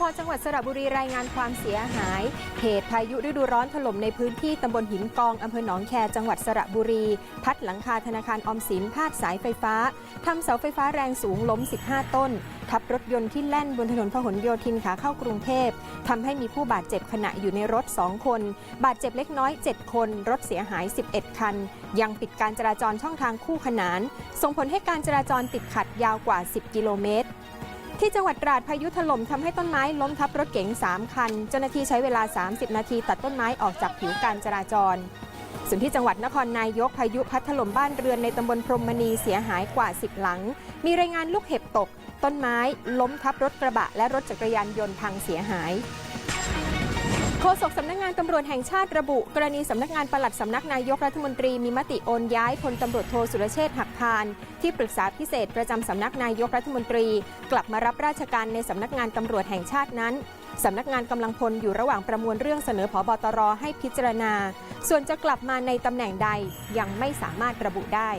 พจังหวัดสระบุรีรายงานความเสียหาย เหตุพายุฤดูร้อนถล่มในพื้นที่ตำบลหินกองอำเภอหนองแคจังหวัดสระบุรี พัดหลังคาธนาคารออมสินพาดสายไฟฟ้าทำเสาไฟฟ้าแรงสูงล้ม 15 ต้น ทับรถยนต์ที่แล่นบนถนนพหลโยธินขาเข้ากรุงเทพทำให้มีผู้บาดเจ็บขณะอยู่ในรถ 2 คน บาดเจ็บเล็กน้อย 7 คน รถเสียหาย 11 คัน ยังปิดการจราจรช่องทางคู่ขนาน ส่งผลให้การจราจรติดขัดยาวกว่า 10 กิโลเมตร ที่จังหวัดตราดพายุถล่มทำให้ต้นไม้ล้มทับรถเก๋ง 3 คัน เจ้าหน้าที่ใช้เวลา 30 นาทีตัดต้นไม้ออกจากผิวการจราจร ส่วนที่จังหวัดนครนายกพายุพัดถล่มบ้านเรือนในตำบลพรมมณีเสียหายกว่า 10 หลัง มีรายงานลูกเห็บตก ต้นไม้ล้มทับรถกระบะและรถจักรยานยนต์พังเสียหาย โฆษกสำนักงานตำรวจแห่งชาติระบุ กรณีสำนักงานปลัดสำนักนายกรัฐมนตรีมีมติโอนย้ายพลตำรวจโทสุรเชษฐ์หักพาน ที่ปรึกษาพิเศษประจำสำนักนายกรัฐมนตรี กลับมารับราชการในสำนักงานตำรวจแห่งชาตินั้นสำนักงานกำลังพลอยู่ระหว่างประมวลเรื่องเสนอพบตรให้พิจารณา ส่วนจะกลับมาในตำแหน่งใดยังไม่สามารถระบุได้